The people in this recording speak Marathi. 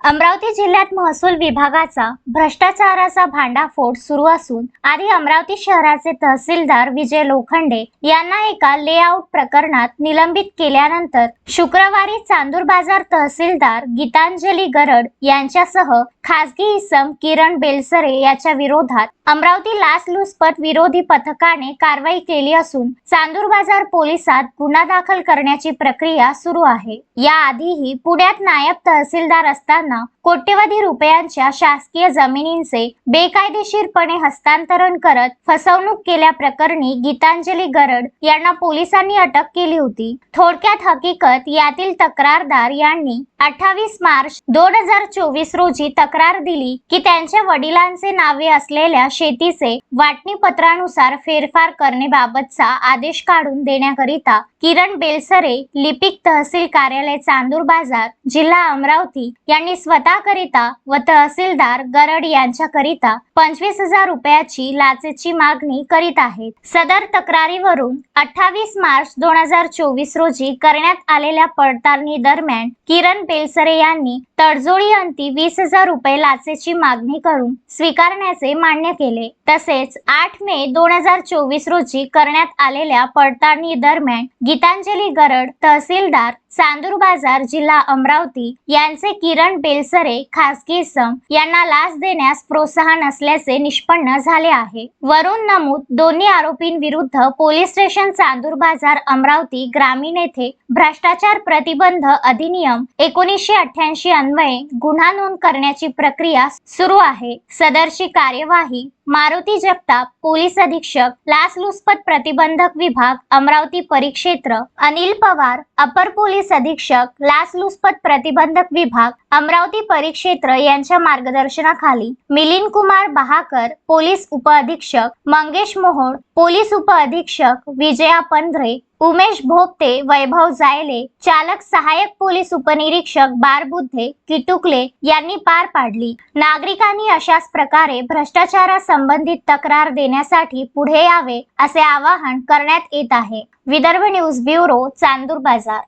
अमरावती जिल्ह्यात महसूल विभागाचा भ्रष्टाचाराचा भांडाफोड सुरू असून आधी अमरावती शहराचे तहसीलदार विजय लोखंडे यांना एका लेआउट प्रकरणात निलंबित केल्यानंतर शुक्रवारी चांदूर बाजार तहसीलदार गीतांजली गरड यांच्यासह खासगी इसम किरण बेलसरे याच्या विरोधात अमरावती लाचलुचपत विरोधी पथकाने कारवाई केली असून चांदूर बाजार पोलिसात गुन्हा दाखल करण्याची प्रक्रिया सुरू आहे. याआधीही पुण्यात नायब तहसीलदार असताना कोट्यवधी रुपयांच्या शासकीय जमिनींचे बेकायदेशीरपणे हस्तांतरण करत फसवणूक केल्याप्रकरणी गीतांजली गरड यांना पोलिसांनी अटक केली होती. थोडक्यात हकीकत यातील तक्रारदार यांनी अठ्ठावीस मार्च दोन हजार चोवीस रोजी तक्रार दिली की त्यांच्या वडिलांचे नावे असलेल्या शेतीचे वाटणी पत्रानुसार फेरफार करण्याबाबतचा आदेश काढून देण्याकरिता किरण बेलसरे लिपिक तहसील कार्यालय चांदूर बाजार जिल्हा अमरावती यांनी स्वतः स्वतःकरिता व तहसीलदार गरड यांच्याकरिता पंचवीस हजार रुपयाची लाचेची मागणी करीत आहेत. सदर तक्रारीवरून अठ्ठावीस मार्च दोन हजार चोवीस रोजी करण्यात आलेल्या पडताळणी दरम्यान किरण बेलसरे यांनी तडजोडी अंती वीस हजार रुपये लाचेची मागणी करून स्वीकारण्याचे मान्य केले. तसेच आठ मे दोन हजार चोवीस रोजी करण्यात आलेल्या पडताळणी दरम्यान गीतांजली गरड तहसीलदार चांदूर बाजार जिल्हा अमरावती यांचे किरण बेलसरे खासगी सम यांना लाच देण्यास प्रोत्साहन असल्याचे निष्पन्न झाले आहे. वरून नमूद दोन्ही आरोपींविरुद्ध पोलीस स्टेशन चांदूर बाजार अमरावती ग्रामीण येथे भ्रष्टाचार प्रतिबंध अधिनियम एकोणीसशे अठ्ठ्याऐंशी अन्वये गुन्हा नोंद करण्याची प्रक्रिया सुरू आहे. सदरची कार्यवाही मारुती जगताप पोलीस अधीक्षक लाचलुचपत प्रतिबंधक विभाग अमरावती परिक्षेत्र अनिल पवार अपर पोलीस अधीक्षक लाचलुचपत प्रतिबंधक विभाग अमरावती परिक्षेत्र यांच्या मार्गदर्शनाखाली मिलिंद कुमार बहाकर पोलीस उपअधीक्षक मंगेश मोहोळ पोलीस उपअधीक्षक विजया पंधरे उमेश भोपते वैभव जायले चालक सहाय्यक पोलीस उपनिरीक्षक बारबुद्धे किटुकले यांनी पार पाडली. नागरिकांनी अशाच प्रकारे भ्रष्टाचारा संबंधित तक्रार देण्यासाठी पुढे यावे असे आवाहन करण्यात येत आहे. विदर्भ न्यूज ब्युरो चांदूर बाजार.